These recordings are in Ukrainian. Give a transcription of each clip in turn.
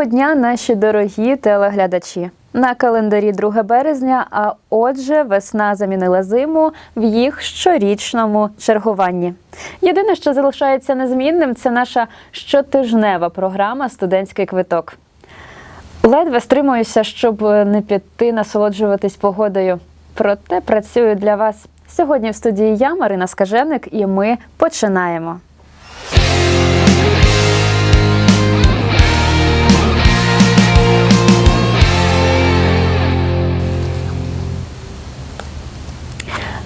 Доброго дня, наші дорогі телеглядачі. На календарі 2 березня, а отже, весна замінила зиму в їх щорічному чергуванні. Єдине, що залишається незмінним, це наша щотижнева програма Студентський квиток. Ледве стримуюся, щоб не піти насолоджуватись погодою. Проте працюю для вас. Сьогодні в студії я, Марина Скаженик, і ми починаємо.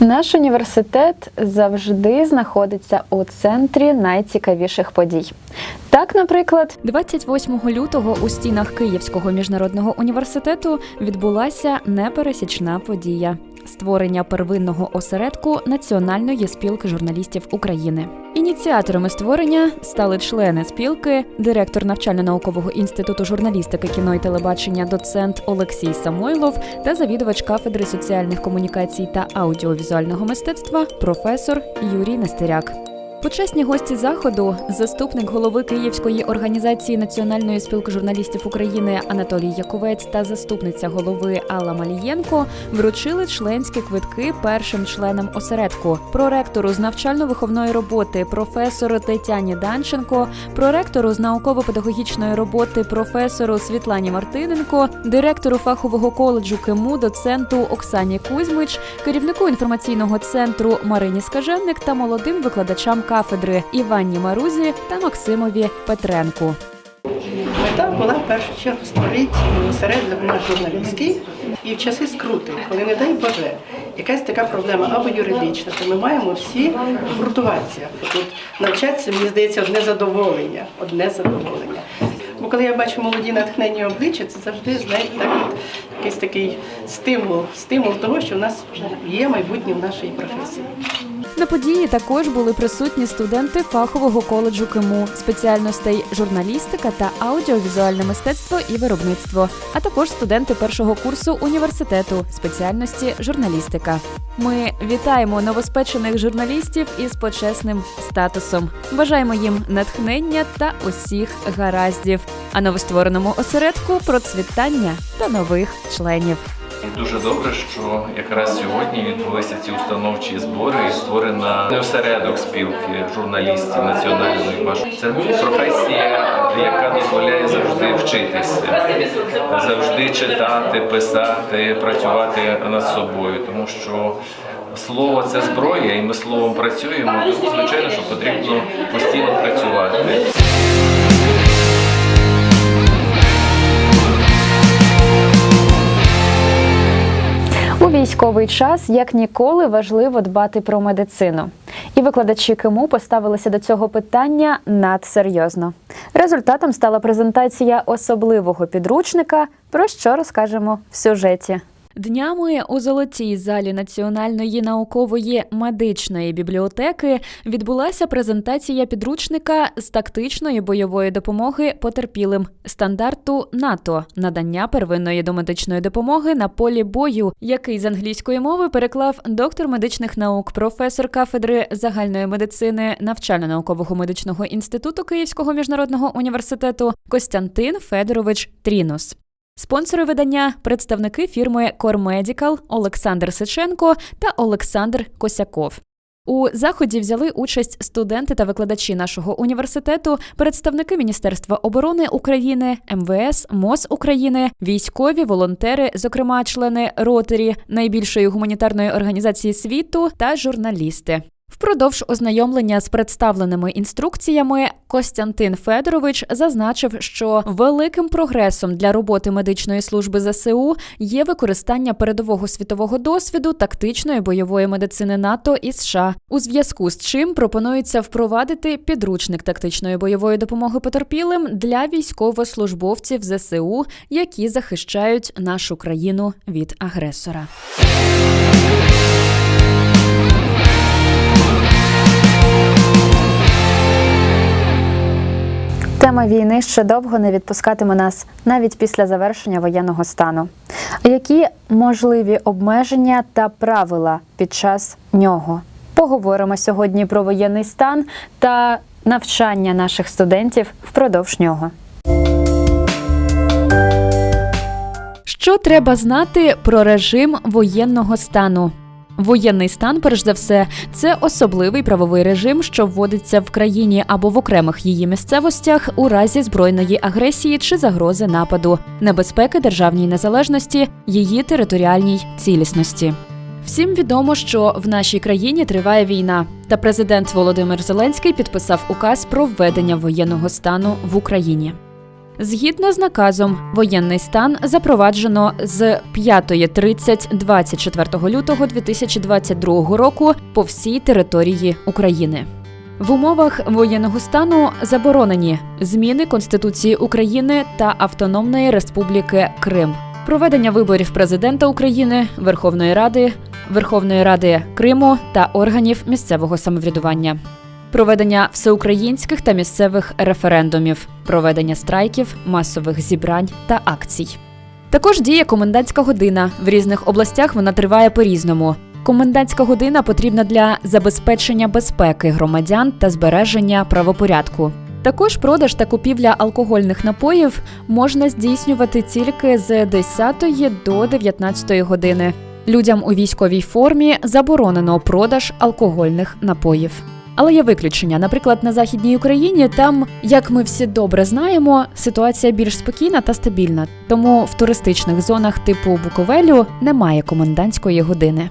Наш університет завжди знаходиться у центрі найцікавіших подій. Так, наприклад, 28 лютого у стінах Київського міжнародного університету відбулася непересічна подія створення первинного осередку Національної спілки журналістів України. Ініціаторами створення стали члени спілки, директор навчально-наукового інституту журналістики, кіно і телебачення, доцент Олексій Самойлов та завідувач кафедри соціальних комунікацій та аудіовізуального мистецтва професор Юрій Нестеряк. Почесні гості заходу, заступник голови Київської організації Національної спілки журналістів України Анатолій Яковець та заступниця голови Алла Малієнко вручили членські квитки першим членам осередку, проректору з навчально-виховної роботи професору Тетяні Данченко, проректору з науково-педагогічної роботи професору Світлані Мартиненко, директору фахового коледжу КИМУ доценту Оксані Кузьмич, керівнику інформаційного центру Марині Скаженник та молодим викладачам кафедри Іванні Марузі та Максимові Петренку. Мета була в першу чергу створити осередок наш журналістський і в часи скрути, коли не дай Боже, якась така проблема або юридична, то ми маємо всі гуртуватися. Тут навчатися, мені здається, одне задоволення. Одне задоволення. Бо коли я бачу молоді натхнені обличчя, це завжди знаєте, так, якийсь такий стимул, стимул того, що в нас є майбутнє в нашій професії. На події також були присутні студенти фахового коледжу КИМУ, спеціальностей журналістика та аудіовізуальне мистецтво і виробництво, а також студенти першого курсу університету спеціальності журналістика. Ми вітаємо новоспечених журналістів із почесним статусом. Бажаємо їм натхнення та усіх гараздів, а новоствореному осередку процвітання та нових членів. Дуже добре, що якраз сьогодні відбулися ці установчі збори і створена осередок спілки журналістів національної баш. Це професія, яка дозволяє завжди вчитися, завжди читати, писати, працювати над собою, тому що. Слово це зброя, і ми словом працюємо. Звичайно, що потрібно постійно працювати. Військовий час як ніколи важливо дбати про медицину. І викладачі КИМУ поставилися до цього питання надсерйозно. Результатом стала презентація особливого підручника, про що розкажемо в сюжеті. Днями у золотій залі Національної наукової медичної бібліотеки відбулася презентація підручника з тактичної бойової допомоги потерпілим стандарту НАТО надання первинної домедичної допомоги на полі бою, який з англійської мови переклав доктор медичних наук, професор кафедри загальної медицини навчально-наукового медичного інституту Київського міжнародного університету Костянтин Федорович Трінус. Спонсори видання представники фірми Кормедікал Олександр Сиченко та Олександр Косяков. У заході взяли участь студенти та викладачі нашого університету, представники Міністерства оборони України, МВС, МОЗ України, військові, волонтери, зокрема члени Ротері, найбільшої гуманітарної організації світу та журналісти. Впродовж ознайомлення з представленими інструкціями Костянтин Федорович зазначив, що великим прогресом для роботи медичної служби ЗСУ є використання передового світового досвіду тактичної бойової медицини НАТО і США, у зв'язку з чим пропонується впровадити підручник тактичної бойової допомоги потерпілим для військовослужбовців ЗСУ, які захищають нашу країну від агресора. Тема війни ще довго не відпускатиме нас навіть після завершення воєнного стану. Які можливі обмеження та правила під час нього? Поговоримо сьогодні про воєнний стан та навчання наших студентів впродовж нього. Що треба знати про режим воєнного стану? Воєнний стан, перш за все, це особливий правовий режим, що вводиться в країні або в окремих її місцевостях у разі збройної агресії чи загрози нападу, небезпеки державній незалежності, її територіальній цілісності. Всім відомо, що в нашій країні триває війна, та президент Володимир Зеленський підписав указ про введення воєнного стану в Україні. Згідно з наказом, воєнний стан запроваджено з 5.30 24 лютого 2022 року по всій території України. В умовах воєнного стану заборонені зміни Конституції України та Автономної Республіки Крим, проведення виборів президента України, Верховної Ради, Верховної Ради Криму та органів місцевого самоврядування проведення всеукраїнських та місцевих референдумів, проведення страйків, масових зібрань та акцій. Також діє комендантська година. В різних областях вона триває по-різному. Комендантська година потрібна для забезпечення безпеки громадян та збереження правопорядку. Також продаж та купівля алкогольних напоїв можна здійснювати тільки з 10 до 19 години. Людям у військовій формі заборонено продаж алкогольних напоїв. Але є виключення. Наприклад, на західній Україні там, як ми всі добре знаємо, ситуація більш спокійна та стабільна. Тому в туристичних зонах типу Буковелю немає комендантської години.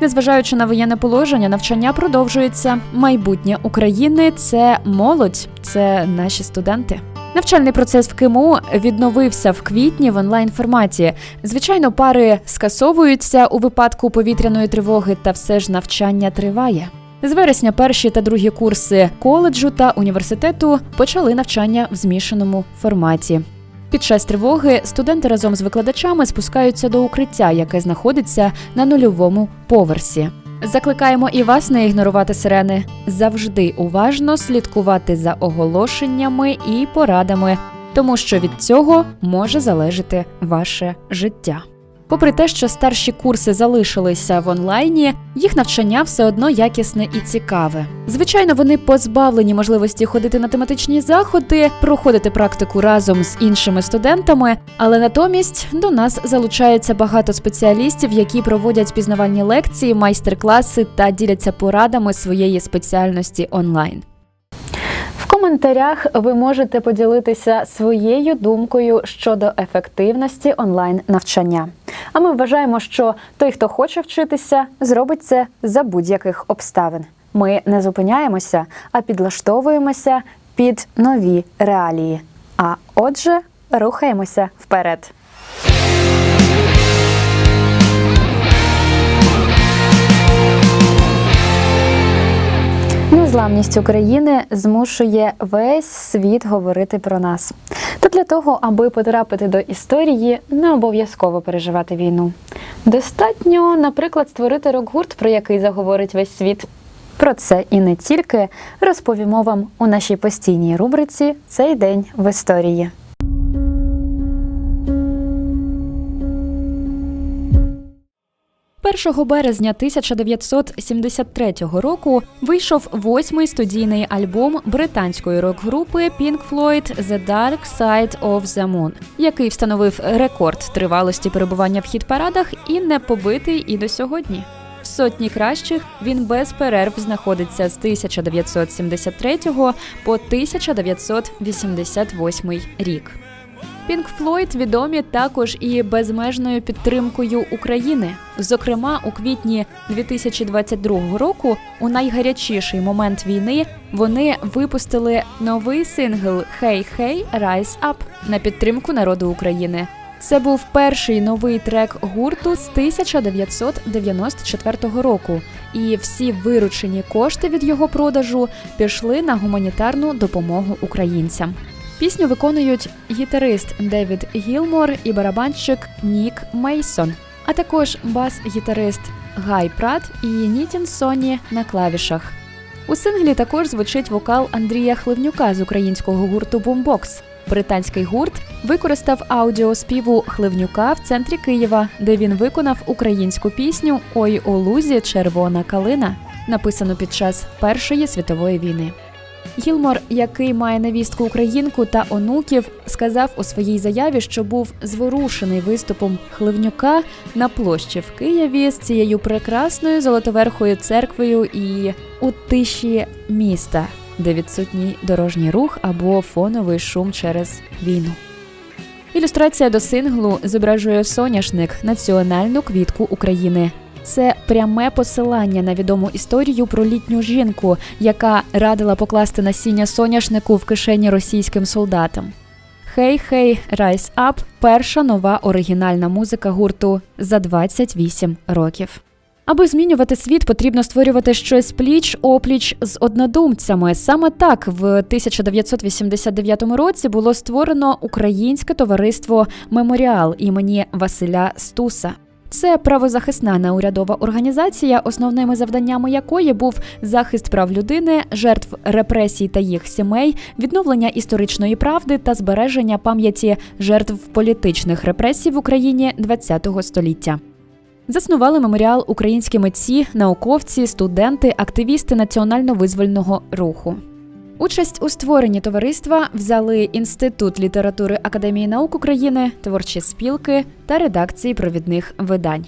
Незважаючи на воєнне положення, навчання продовжується. Майбутнє України це молодь, це наші студенти. Навчальний процес в КМУ відновився в квітні в онлайн форматі. Звичайно, пари скасовуються у випадку повітряної тривоги, та все ж навчання триває. З вересня перші та другі курси коледжу та університету почали навчання в змішаному форматі. Під час тривоги студенти разом з викладачами спускаються до укриття, яке знаходиться на нульовому поверсі. Закликаємо і вас не ігнорувати сирени, завжди уважно слідкувати за оголошеннями і порадами, тому що від цього може залежати ваше життя. Попри те, що старші курси залишилися в онлайні, їх навчання все одно якісне і цікаве. Звичайно, вони позбавлені можливості ходити на тематичні заходи, проходити практику разом з іншими студентами, але натомість до нас залучається багато спеціалістів, які проводять пізнавальні лекції, майстер-класи та діляться порадами своєї спеціальності онлайн. В коментарях ви можете поділитися своєю думкою щодо ефективності онлайн навчання. А ми вважаємо, що той, хто хоче вчитися, зробить це за будь-яких обставин. Ми не зупиняємося, а підлаштовуємося під нові реалії. А отже, рухаємося вперед. Незламність України змушує весь світ говорити про нас. Та для того, аби потрапити до історії, не обов'язково переживати війну. Достатньо, наприклад, створити рок-гурт, про який заговорить весь світ. Про це і не тільки розповімо вам у нашій постійній рубриці Цей день в історії. Першого березня 1973 року вийшов восьмий студійний альбом британської рок-групи Pink Floyd «The Dark Side of the Moon», який встановив рекорд тривалості перебування в хіт-парадах і не побитий і до сьогодні. В сотні кращих він без перерв знаходиться з 1973 по 1988 рік. Пінк Флойд відомі також і безмежною підтримкою України. Зокрема, у квітні 2022 року, у найгарячіший момент війни, вони випустили новий сингл «Hey Hey Rise Up» на підтримку народу України. Це був перший новий трек гурту з 1994 року, і всі виручені кошти від його продажу пішли на гуманітарну допомогу українцям. Пісню виконують гітарист Девід Гілмор і барабанщик Нік Мейсон, а також бас-гітарист Гай Прат і Нітін Соні на клавішах. У синглі також звучить вокал Андрія Хливнюка з українського гурту Boombox. Британський гурт використав аудіо співу Хливнюка в центрі Києва, де він виконав українську пісню Ой у лузі червона калина, написану під час Першої світової війни. Гілмор, який має невістку українку та онуків, сказав у своїй заяві, що був зворушений виступом Хливнюка на площі в Києві з цією прекрасною золотоверхою церквою і у тиші міста, де відсутній дорожній рух або фоновий шум через війну. Ілюстрація до синглу зображує соняшник національну квітку України. Це пряме посилання на відому історію про літню жінку, яка радила покласти насіння соняшнику в кишені російським солдатам. Хей хей Райс Ап перша нова оригінальна музика гурту за 28 років. Аби змінювати світ, потрібно створювати щось пліч опліч з однодумцями. Саме так в 1989 році було створено українське товариство Меморіал імені Василя Стуса. Це правозахисна неурядова організація, основними завданнями якої був захист прав людини, жертв репресій та їх сімей, відновлення історичної правди та збереження пам'яті жертв політичних репресій в Україні ХХ століття. Заснували меморіал українські митці, науковці, студенти, активісти національно-визвольного руху. Участь у створенні товариства взяли Інститут літератури Академії наук України, творчі спілки та редакції провідних видань.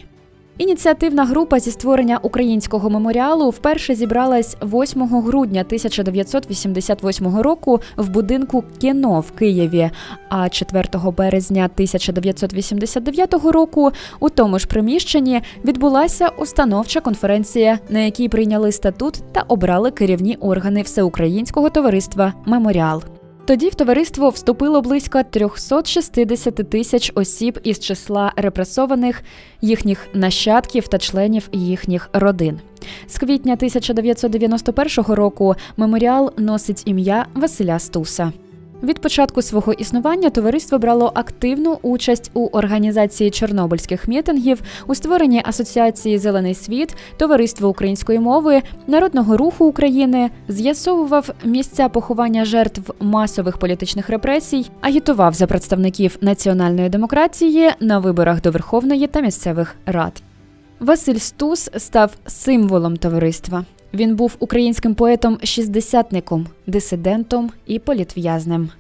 Ініціативна група зі створення українського меморіалу вперше зібралась 8 грудня 1988 року в будинку кіно в Києві. А 4 березня 1989 року у тому ж приміщенні відбулася установча конференція, на якій прийняли статут та обрали керівні органи Всеукраїнського товариства Меморіал. Тоді в товариство вступило близько 360 тисяч осіб із числа репресованих, їхніх нащадків та членів їхніх родин. З квітня 1991 року меморіал носить ім'я Василя Стуса. Від початку свого існування товариство брало активну участь у організації чорнобильських мітингів, у створенні асоціації Зелений світ, товариство української мови, народного руху України, з'ясовував місця поховання жертв масових політичних репресій, агітував за представників національної демократії на виборах до Верховної та місцевих рад. Василь Стус став символом товариства. Він був українським поетом-шістдесятником, дисидентом і політв'язнем.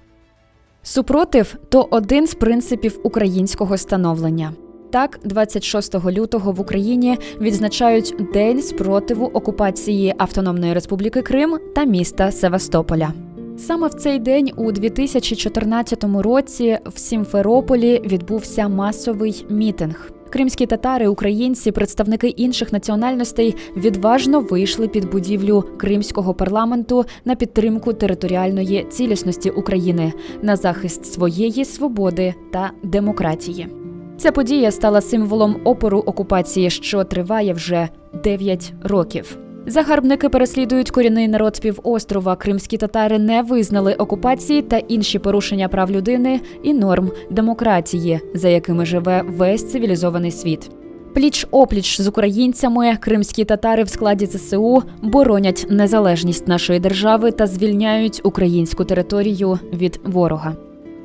Супротив то один з принципів українського становлення. Так, 26 лютого в Україні відзначають День спротиву окупації Автономної Республіки Крим та міста Севастополя. Саме в цей день, у 2014 році, в Сімферополі відбувся масовий мітинг. Кримські татари, українці, представники інших національностей відважно вийшли під будівлю кримського парламенту на підтримку територіальної цілісності України на захист своєї свободи та демократії. Ця подія стала символом опору окупації, що триває вже 9 років. Загарбники переслідують корінний народ півострова. Кримські татари не визнали окупації та інші порушення прав людини і норм демократії, за якими живе весь цивілізований світ. Пліч опліч з українцями кримські татари в складі ЗСУ боронять незалежність нашої держави та звільняють українську територію від ворога.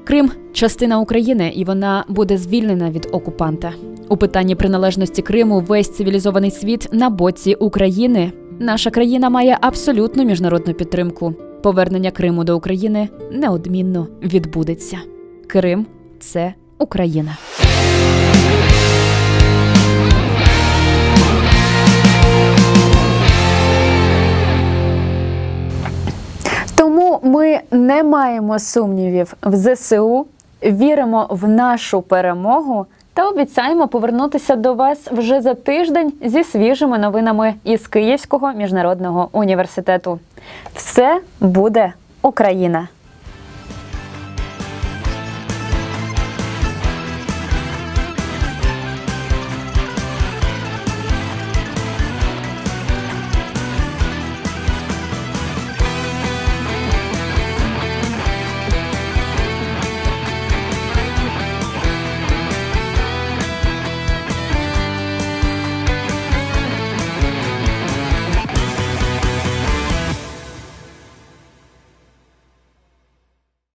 Крим частина України, і вона буде звільнена від окупанта. У питанні приналежності Криму весь цивілізований світ на боці України. Наша країна має абсолютну міжнародну підтримку. Повернення Криму до України неодмінно відбудеться. Крим це Україна. Тому ми не маємо сумнівів в ЗСУ, віримо в нашу перемогу та обіцяємо повернутися до вас вже за тиждень зі свіжими новинами із Київського міжнародного університету. Все буде Україна!